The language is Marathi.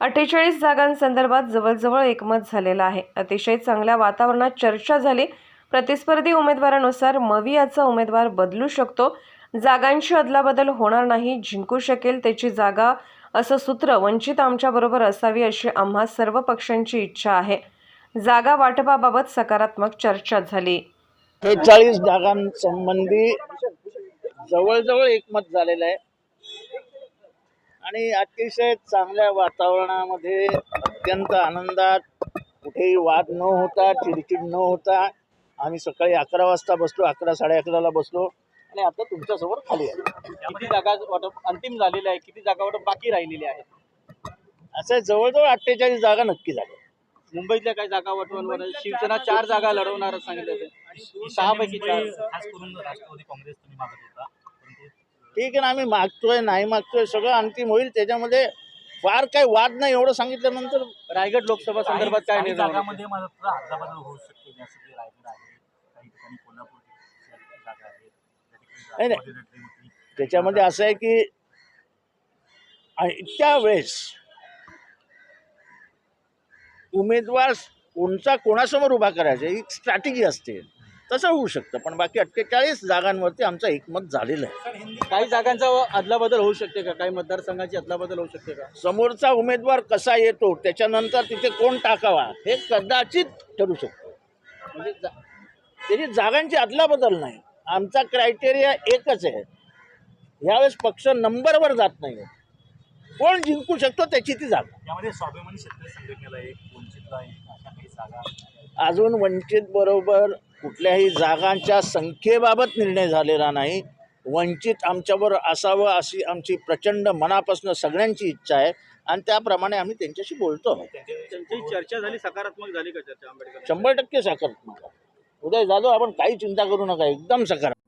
अठ्ठेचाळीस जागांसंदर्भात जवळजवळ एकमत झालेलं आहे. अतिशय चांगल्या वातावरणात चर्चा झाली. प्रतिस्पर्धी उमेदवारानुसार मवियाचा उमेदवार बदलू शकतो. जागांची अदलाबदल होणार नाही जिंकू शकेल त्याची जागा असं सूत्र वंचित आमच्याबरोबर असावी अशी आम्हा सर्व पक्षांची इच्छा आहे. जागा वाटपाबाबत सकारात्मक चर्चा झाली. अठ्ठेचाळीस जागांसंबंधी जवळजवळ एकमत झालेलं आहे. आणि अतिशय चांगल्या वातावरणामध्ये अत्यंत आनंदात. कुठेही वाद न होता चिडचिड न होता आम्ही सकाळी अकरा वाजता बसलो अकरा साडे अकराला बसलो. आणि आता तुमच्यासमोर खाली आहे. किती जागा वाटप अंतिम झालेलं आहे किती जागा वाटप बाकी राहिलेली आहे असं जवळजवळ अठ्ठेचाळीस जागा नक्की झाल्या मुंबईतल्या काही जागा वाटवांवर शिवसेना चार जागा लढवणार सांगितलं होते. सहा पैकी चार. खास करून राष्ट्रवादी काँग्रेस तुम्ही मागत होता. परंतु ठीक आहे ना आम्ही मागतोय नाही मागतोय सगळं अंतिम होईल. त्याच्यामध्ये फार काही वाद नाही एवढं सांगितल्यानंतर रायगड लोकसभा संदर्भात काय काही निर्णय होणार? जागांमध्ये मात्र अदलाबदल होऊ शकते. जसं की रायगड आहे काही ठिकाणी कोल्हापूर जागा आहे त्या नाही, ठिकाणी नाही. राष्ट्रवादी लढली होती त्याच्यामध्ये असं आहे की आ- इतक्या वेळेस उमेदवार कोणचा कोणासमोर उभा करायचा? ही स्ट्रॅटेजी असते. तसं होऊ शकतं पण बाकी अठ्ठेचाळीस जागांवरती आमचं एकमत झालेलं आहे. काही जागांचा अदलाबदल होऊ शकते का? काही मतदारसंघाची अदलाबदल होऊ शकते का? समोरचा उमेदवार कसा येतो त्याच्यानंतर तिथे कोण टाकावा हे कदाचित ठरू शकतं. म्हणजे जा- त्याची जागांची अदलाबदल नाही. आमचा क्रायटेरिया एकच आहे. यावेळेस पक्ष नंबरवर जात नाही कोण जिंकू शकतो त्याची ती जागा. यामध्ये स्वाभिमानी शेतकरी संघटनेला एक वंचितला एक अशा काही जागा अजून वंचित बरोबर कुठल्याही जागांच्या संख्येबाबत निर्णय झालेला नाही. वंचित आमच्याबरोबर असावं अशी आमची प्रचंड मनापासून सगळ्यांची इच्छा आहे. आणि त्याप्रमाणे आम्ही त्यांच्याशी बोलतो. त्यांची चर्चा झाली सकारात्मक झाली का चर्चा आंबेडकर शंभर टक्के सकारात्मक. उदय जाधव आपण काही चिंता करू नका. एकदम सकारात्मक.